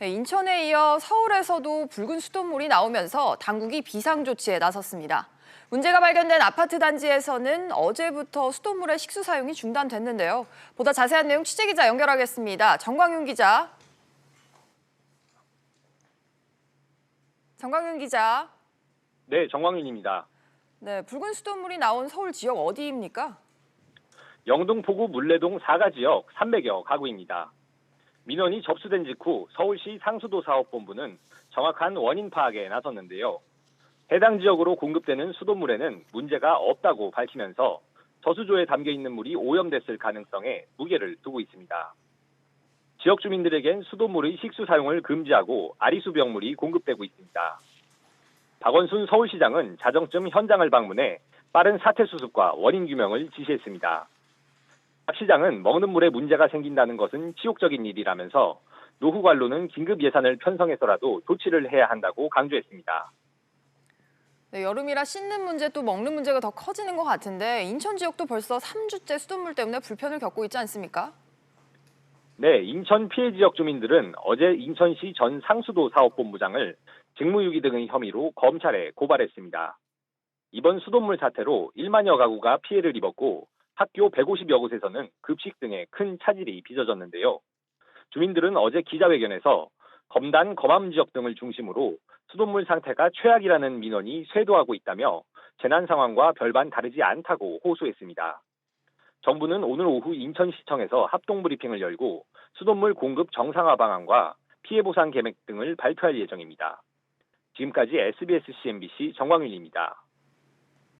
네, 인천에 이어 서울에서도 붉은 수돗물이 나오면서 당국이 비상 조치에 나섰습니다. 문제가 발견된 아파트 단지에서는 어제부터 수돗물의 식수 사용이 중단됐는데요. 보다 자세한 내용 취재 기자 연결하겠습니다. 정광윤 기자. 정광윤 기자. 네, 정광윤입니다. 네, 붉은 수돗물이 나온 서울 지역 어디입니까? 영동, 포구, 물레동 4가 지역 300여 가구입니다. 민원이 접수된 직후 서울시 상수도 사업본부는 정확한 원인 파악에 나섰는데요. 해당 지역으로 공급되는 수돗물에는 문제가 없다고 밝히면서 저수조에 담겨 있는 물이 오염됐을 가능성에 무게를 두고 있습니다. 지역 주민들에겐 수돗물의 식수 사용을 금지하고 아리수병물이 공급되고 있습니다. 박원순 서울시장은 자정쯤 현장을 방문해 빠른 사태 수습과 원인 규명을 지시했습니다. 박 시장은 먹는 물에 문제가 생긴다는 것은 치욕적인 일이라면서 노후 관로는 긴급 예산을 편성해서라도 조치를 해야 한다고 강조했습니다. 네, 여름이라 씻는 문제 또 먹는 문제가 더 커지는 것 같은데 인천 지역도 벌써 3주째 수돗물 때문에 불편을 겪고 있지 않습니까? 네, 인천 피해 지역 주민들은 어제 인천시 전 상수도 사업본부장을 직무유기 등의 혐의로 검찰에 고발했습니다. 이번 수돗물 사태로 1만여 가구가 피해를 입었고 학교 150여 곳에서는 급식 등의 큰 차질이 빚어졌는데요. 주민들은 어제 기자회견에서 검단, 검암 지역 등을 중심으로 수돗물 상태가 최악이라는 민원이 쇄도하고 있다며 재난 상황과 별반 다르지 않다고 호소했습니다. 정부는 오늘 오후 인천시청에서 합동 브리핑을 열고 수돗물 공급 정상화 방안과 피해 보상 계획 등을 발표할 예정입니다. 지금까지 SBS CNBC 정광윤입니다.